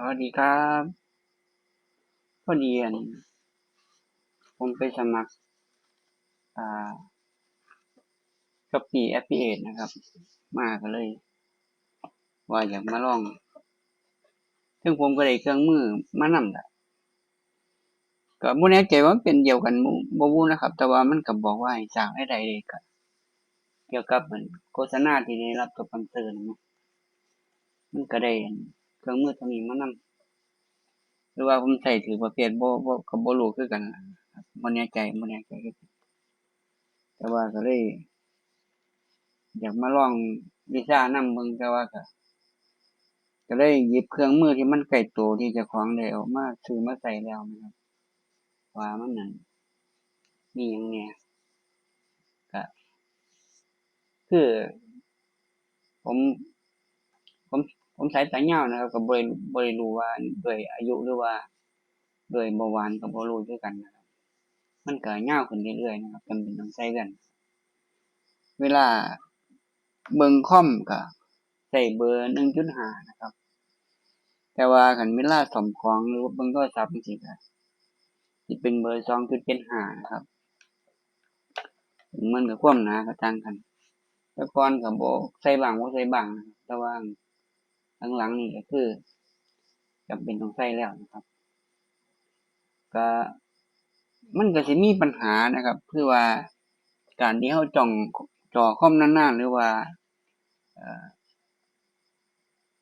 สวัสดีครับพอดีอันผมไปสมัคร อ่ากับปีแอปพลิเอนะครับ มาก็เลย ว่าอยากมาลอง ซึ่งผมก็ได้เครื่องมือมานำแหละก็บ่แน่ใจว่าเป็นเดียวกันบ่บูนะครับ แต่ว่ามันก็บอกว่าให้สร้างรายได้ได้ก็เกี่ยวกับเหมือนโฆษณาที่ได้รับสปอนเซอร์นั่นมันก็ได้ เครื่องมือตัวนี้มานำหรือว่าผมใช้ถือประเภทบ่บ่ก็บ่รู้คือกันล่ะครับบ่แน่ใจบ่แน่ใจแต่ว่าก็เลยอยากมาลองวิชานำเบิ่งแต่ว่าก็ก็เลยหยิบเครื่องมือที่มันใกล้ตัวที่เจ้าของได้เอามาซื้อมาใช้แล้วนะครับ ว่ามันนั่นมีหยังแหน่ก็คือ ผม ผมผมสายตายานะครับก็บ่ได้บ่ได้รู้ว่าด้วยอายุหรือว่าด้วยเบาหวานก็บ่รู้คือกันนะครับ มันก็ยาขึ้นเรื่อยๆนะครับจำเป็นต้องใส่แว่นเวลาเบิงคอมก็ใช้เบอร์1.5นะครับ แต่ว่าคันเวลาซ่อมของหรือว่าเบิงโทรศัพท์จังซี้ก็สิเป็นเบอร์2.75นหานะครับมันก็ความหนาก็ต่างกัน แต่ก่อนก็บ่ใส่บางบ่าใส่บางนะครับแต่ว่า หลังๆนี่ก็คือจำเป็นต้องใส่แล้วนะครับ ก็มันก็สิมีปัญหานะครับคือว่าการที่เราจองจอคอมนานๆหรือว่าอ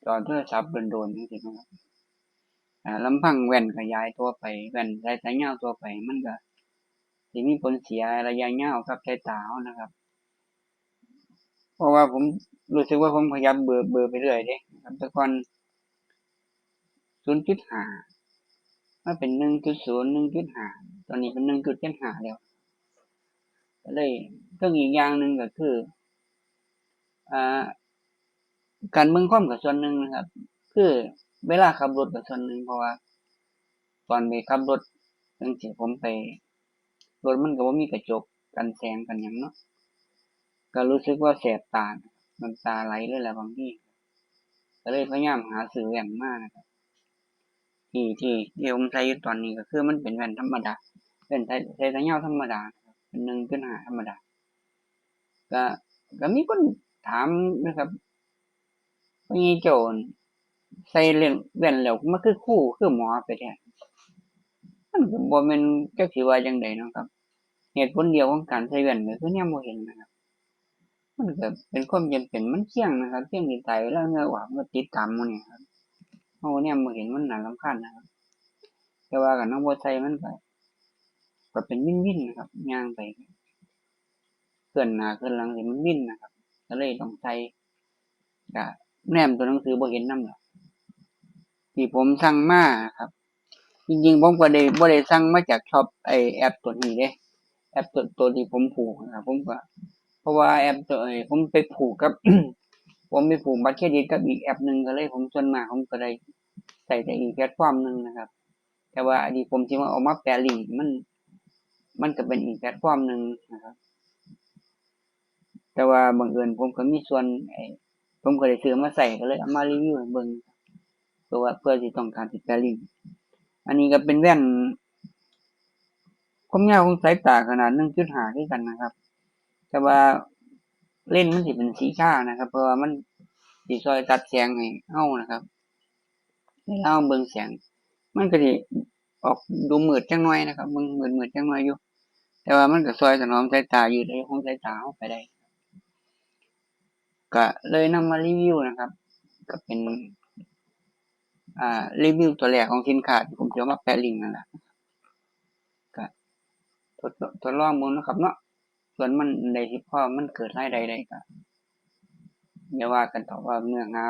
จอโทรศัพท์โดนๆจังซี้นะครับลำพังแว่นขยายตัวไปแว่นสายตายาตัวไป มันก็สิมีผลเสียระยะยาวกับสายตาเรานะครับ เพราะว่าผมรู้สึกว่าผมขยับเบลอไปเรื่อยเดะครับแต่ก่อน0.5มาเป็น1.0 1.5ตอนนี้เป็น1.75แล้วก็เลยเรื่องอีกอย่างหนึ่งก็คืออ่าการเบิ่งคอมก็ส่วนหนึ่งนะครับ คือเวลาขับรถก็ส่วนหนึ่งเพราะว่า ตอนไปขับรถจั่งซี้ผมไปรถมันก็บ่ามีกระจกกันแสงกันหยังเนาะ ก็รู้สึกว่าแสบตาน้ำตาไหลเลยแหละบางทีก็เลยพยายามหาซื้อแว่นมากนะครับที่ที่ที่ผมใช้อยู่ตอนนี้ก็คือมันเป็นแว่นธรรมดาแว่นสายสายตายาธรรมดาครับเป็น1.5ธรรมดา ก็ก็มีคนถามนะครับว่าอีเจ้านั่นใส่เล่นแว่นแล้วมันคือครูคือหมอไปแท้มันก็บ่แม่นจักสิว่าจังใดเนาะครับ เหตุผลเดียวของการใส่แว่นก็คือแนมบ่เห็นนะครับ มันก็เป็นความจำเป็นมันเสี่ยงนะครับเสี่ยงที่ตายเวเหงื่อออกมันก็ติดตามหมู่นี้ครับเราแนมบ่เห็นมันหนารำคาญนะครับ แต่ว่าคับนเราบ่ใส่มันก็ก็เป็นวิ่นๆนนะครับย่างไปเคลื่อนหนาเคลื่อนหลังนี่มันวิ่นนะครับก็เลยต้องใส่ก็แนมตัวหนังสือบ่เห็นน้ำดอกที่ผมสั่งมาครับ จริงๆผมก็ได้บ่ได้สั่งมาจากช็อปไอแอปตัวนี้เดะแอปตัวตัวที่ผมผูกนะครับผมก็ ราะว่าแอปตัวไอ้ผมไปผูกกับ ผมไปผูกบัตรเครดิตกับอีกแอปหนึ่งก็เลยผมส่วนมากผมก็ได้ใช้แต่อีกแพลตฟอร์มหนึ่งนะครับ แต่ว่าอันนี้ผมสิมาเอามาแปะลิงมัน มันก็เป็นอีกแพลตฟอร์มหนึ่งนะครับ แต่ว่าบังเอิญผมก็มีส่วนไอ้ผมก็ได้ซื้อมาใช้ก็เลยเอามารีวิวให้เบิ่งเพื่ว่าเพื่อที่ต้องการสิดแปะลิงอันนี้ก็เป็นแว่นความยาวของสายตาขนาด1.5คือกันนะครับ แต่ว่าเลนส์มันสิเป็นสีชานะครับ เพราะว่ามันสิช่วยตัดแสงให้เรานะครับเวลาเราเบิ่งแสง มันก็สิออกดูมืดจักหน่อยนะครับเบิ่งมืดๆจักหน่อยอยู่ แต่ว่ามันก็ช่วยถนอมสายตายืดอายุของสายตาเราไปได้ก็เลยนำมารีวิวนะครับ ก็เป็นอ่ารีวิวตัวแรกของสินค้าที่ผมสิเอามาแปะลิงก์นั่นล่ะก็ทดทดลองเบิ่งเนาะครับเนาะ ส่วนมันใดที่พ่อมันเกิดรายได้ได้ก็อย่าว่ากันต่อว่าเนื้อหา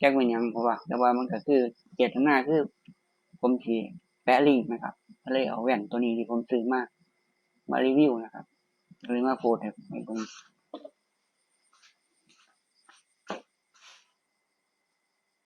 จักแม่นยังเพราะว่า แต่ว่ามันก็คือเจตนาคือ ผมสิแปะลิงนะครับเลยเอาแว่นตัวนี้ที่ผมซื้อมามารีวิวนะครับเลยมาโพสต์ให้ผม